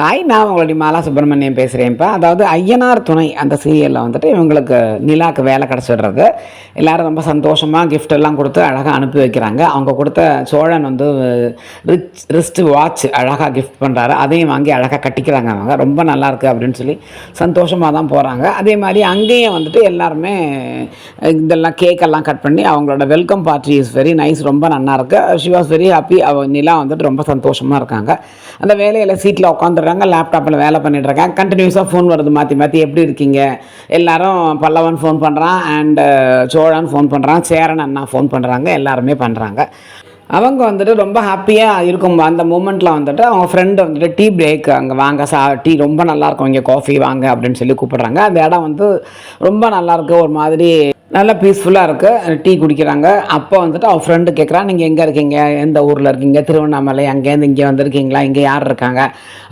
Hi நான் உங்களுடைய மாலா சுப்பிரமணியம் பேசுகிறேன்ப்பா அதாவது ஐயனார் துணை அந்த சீரியலில் வந்துட்டு இவங்களுக்கு நிலாக்கு வேலை கிடச்சிடுறது. எல்லோரும் ரொம்ப சந்தோஷமாக கிஃப்ட் எல்லாம் கொடுத்து அழகாக அனுப்பி வைக்கிறாங்க. அவங்க கொடுத்த சோழன் வந்து ரிச் ரிஸ்ட் வாட்ச் அழகாக கிஃப்ட் பண்ணுறாரு அதையும் வாங்கி அழகாக கட்டிக்கிறாங்க அவங்க. ரொம்ப நல்லாயிருக்கு அப்படின்னு சொல்லி சந்தோஷமாக தான் போகிறாங்க அதே மாதிரி அங்கேயும் வந்துட்டு எல்லாருமே இதெல்லாம் கேக்கெல்லாம் கட் பண்ணி அவங்களோட welcome party is very nice ரொம்ப நல்லாயிருக்கு ஷி வாஸ் வெரி ஹாப்பி அவ நிலா வந்துட்டு ரொம்ப சந்தோஷமாக இருக்காங்க. அந்த வேலையில் சீட்டில் உட்காந்துடுறாங்க லேப்டாப்பில் வேலை பண்ணிட்டு இருக்காங்க கண்டினியூஸாக ஃபோன் வருது மாற்றி மாற்றி எப்படி இருக்கீங்க? எல்லாரும் பல்லவன் ஃபோன் பண்ணுறான் அண்டு uh, சோழன் ஃபோன் பண்ணுறான் சேரன் அண்ணா ஃபோன் பண்ணுறாங்க எல்லாருமே பண்ணுறாங்க அவங்க வந்துட்டு ரொம்ப ஹாப்பியாக இருக்கும். அந்த மூமெண்ட்டில் வந்துட்டு அவங்க ஃப்ரெண்டு வந்துட்டு டீ பிரேக் அங்கே வாங்க சா டீ ரொம்ப நல்லாயிருக்கும் இங்கே காஃபி வாங்க அப்படின்னு சொல்லி கூப்பிட்றாங்க. அந்த இடம் வந்து ரொம்ப நல்லாயிருக்கு ஒரு மாதிரி நல்லா பீஸ்ஃபுல்லாக இருக்குது டீ குடிக்கிறாங்க. அப்போ வந்துட்டு அவள் ஃப்ரெண்டு கேட்குறா நீங்கள் எங்கே இருக்கீங்க? எந்த ஊரில் இருக்கீங்க? திருவண்ணாமலை அங்கேருந்து இங்கே வந்திருக்கீங்களா? இங்கே யார் இருக்காங்க?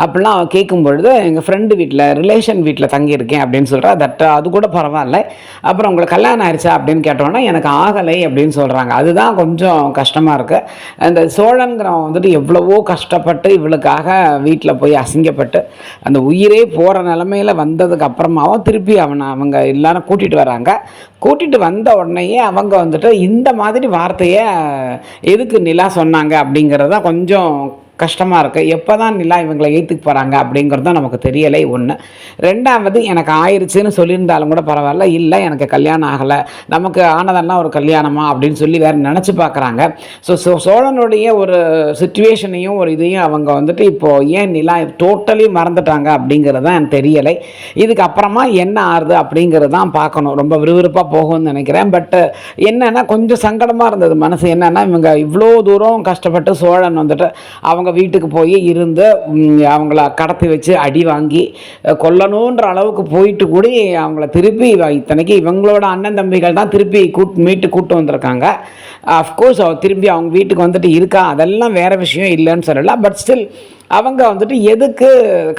அப்படிலாம் அவள் கேட்கும் பொழுது எங்கள் ஃப்ரெண்டு வீட்டில் ரிலேஷன் வீட்டில் தங்கியிருக்கேன் அப்படின்னு சொல்கிறா தட் அது கூட பரவாயில்ல. அப்புறம் உங்களுக்கு கல்யாணம் ஆயிடுச்சா அப்படின்னு கேட்டோன்னா எனக்கு ஆகலை அப்படின்னு சொல்கிறாங்க அதுதான் கொஞ்சம் கஷ்டமாக இருக்குது அந்த சோழன்கிறவன் வந்துட்டு எவ்வளவோ கஷ்டப்பட்டு இவளுக்காக வீட்டில் போய் அசிங்கப்பட்டு அந்த உயிரே போகிற நிலமையில வந்ததுக்கு அப்புறமாவும் திருப்பி அவனை அவங்க எல்லாரும் கூட்டிகிட்டு வராங்க. கூட்டிகிட்டு வந்த உடனேயே அவங்க வந்துட்டு இந்த மாதிரி வார்த்தையை எதுக்கு நிலா சொன்னாங்க அப்படிங்கிறத கொஞ்சம் கஷ்டமாக இருக்குது எப்போ தான் நிலா இவங்களை ஏற்றுக்கு போகிறாங்க அப்படிங்கிறதும் நமக்கு தெரியலை. ஒன்று ரெண்டாவது எனக்கு ஆயிடுச்சுன்னு சொல்லியிருந்தாலும் கூட பரவாயில்ல. இல்லை எனக்கு கல்யாணம் ஆகலை. நமக்கு ஆனதெல்லாம் ஒரு கல்யாணமா அப்படின்னு சொல்லி வேறு நினச்சி பார்க்குறாங்க. ஸோ ஸோ சோழனுடைய ஒரு சுச்சுவேஷனையும் ஒரு இதையும் அவங்க வந்துட்டு இப்போது ஏன் நிலா டோட்டலி மறந்துட்டாங்க அப்படிங்கிறது தான் எனக்கு தெரியலை. இதுக்கு அப்புறமா என்ன ஆறுது அப்படிங்கிறது தான் பார்க்கணும். ரொம்ப விறுவிறுப்பாக போகும்னு நினைக்கிறேன். பட்டு என்னென்னா கொஞ்சம் சங்கடமாக இருந்தது மனசு. என்னென்னா இவங்க இவ்வளோ தூரம் கஷ்டப்பட்டு சோழன் வந்துட்டு அவங்க வீட்டுக்கு போய் இருந்து அவங்கள கடத்தி வச்சு அடி வாங்கி கொல்லணுன்ற அளவுக்கு போயிட்டு கூட அவங்கள திருப்பி இத்தனைக்கு இவங்களோட அண்ணன் தம்பிகள் தான் திருப்பி கூட் மீட்டு கூட்டு வந்திருக்காங்க. அஃப்கோர்ஸ் அவ திரும்பி அவங்க வீட்டுக்கு வந்துட்டு இருக்கா அதெல்லாம் வேற விஷயம் இல்லைன்னு சொல்லலாம் பட் ஸ்டில் அவங்க வந்துட்டு எதுக்கு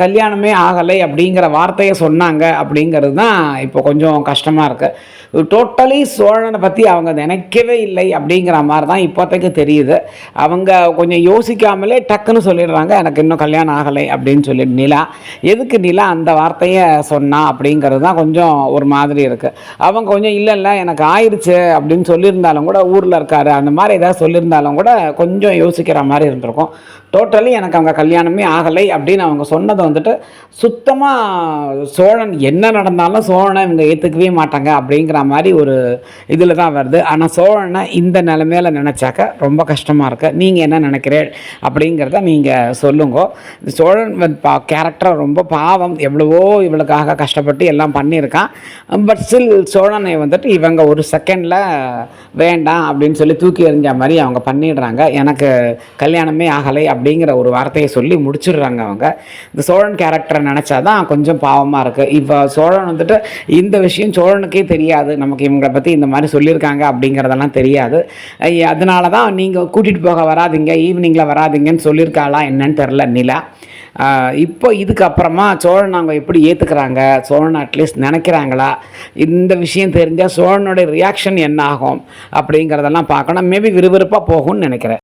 கல்யாணமே ஆகலை அப்படிங்கிற வார்த்தையை சொன்னாங்க அப்படிங்கிறது தான் இப்போ கொஞ்சம் கஷ்டமாக இருக்குது டோட்டலி சோழனை பற்றி அவங்க நினைக்கவே இல்லை அப்படிங்கிற மாதிரி தான் இப்போதைக்கு தெரியுது. அவங்க கொஞ்சம் யோசிக்காமலே டக்குன்னு சொல்லிடுறாங்க எனக்கு இன்னும் கல்யாணம் ஆகலை அப்படின்னு சொல்லி நிலா. எதுக்கு நிலா அந்த வார்த்தையை சொன்னா அப்படிங்கிறது தான் கொஞ்சம் ஒரு மாதிரி இருக்குது அவங்க கொஞ்சம் இல்லை இல்லை எனக்கு ஆயிடுச்சு அப்படின்னு சொல்லியிருந்தாலும் கூட ஊரில் இருக்காரு அந்த மாதிரி ஏதாவது சொல்லியிருந்தாலும் கூட கொஞ்சம் யோசிக்கிற மாதிரி இருந்திருக்கும். டோட்டலி எனக்கு அவங்க கல்யாணமே ஆகலை அப்படின்னு அவங்க சொன்னது வந்துட்டு சுத்தமாக சோழன் என்ன நடந்தாலும் சோழனை இவங்க ஏற்றுக்கவே மாட்டாங்க அப்படிங்கிற மாதிரி ஒரு இதில் தான் வருது. ஆனால் சோழனை இந்த நிலைமையில நினச்சாக்க ரொம்ப கஷ்டமாக இருக்குது நீங்கள் என்ன நினைக்கிறீர்கள் அப்படிங்கிறத நீங்கள் சொல்லுங்க. இந்த சோழன் பா கேரக்டர் ரொம்ப பாவம். எவ்வளவோ இவளுக்காக கஷ்டப்பட்டு எல்லாம் பண்ணியிருக்கான். பட் ஸ்டில் சோழனை வந்துட்டு இவங்க ஒரு செகண்டில் வேண்டாம் அப்படின்னு சொல்லி தூக்கி எறிஞ்ச மாதிரி அவங்க பண்ணிடுறாங்க. எனக்கு கல்யாணமே ஆகலை அப்படிங்கிற ஒரு வார்த்தையை சொல்லி முடிச்சிடுறாங்க அவங்க. இந்த சோழன் கேரக்டரை நினச்சாதான் கொஞ்சம் பாவமாக இருக்குது இப்போ சோழன் வந்துட்டு இந்த விஷயம் சோழனுக்கே தெரியாது. நமக்கு இவங்களை பற்றி இந்த மாதிரி சொல்லியிருக்காங்க அப்படிங்கிறதெல்லாம் தெரியாது. அதனால தான் நீங்கள் கூட்டிகிட்டு போக வராதீங்க. ஈவினிங்கில் வராதீங்கன்னு சொல்லியிருக்காளா என்னன்னு தெரில நிலா. இப்போ இதுக்கப்புறமா சோழன் அவங்க எப்படி ஏற்றுக்கிறாங்க சோழன் அட்லீஸ்ட் நினைக்கிறாங்களா? இந்த விஷயம் தெரிஞ்சால் சோழனுடைய ரியாக்ஷன் என்ன ஆகும் அப்படிங்கிறதெல்லாம் பார்க்கணும். மேபி விறுவிறுப்பாக போகும்னு நினைக்கிறேன்.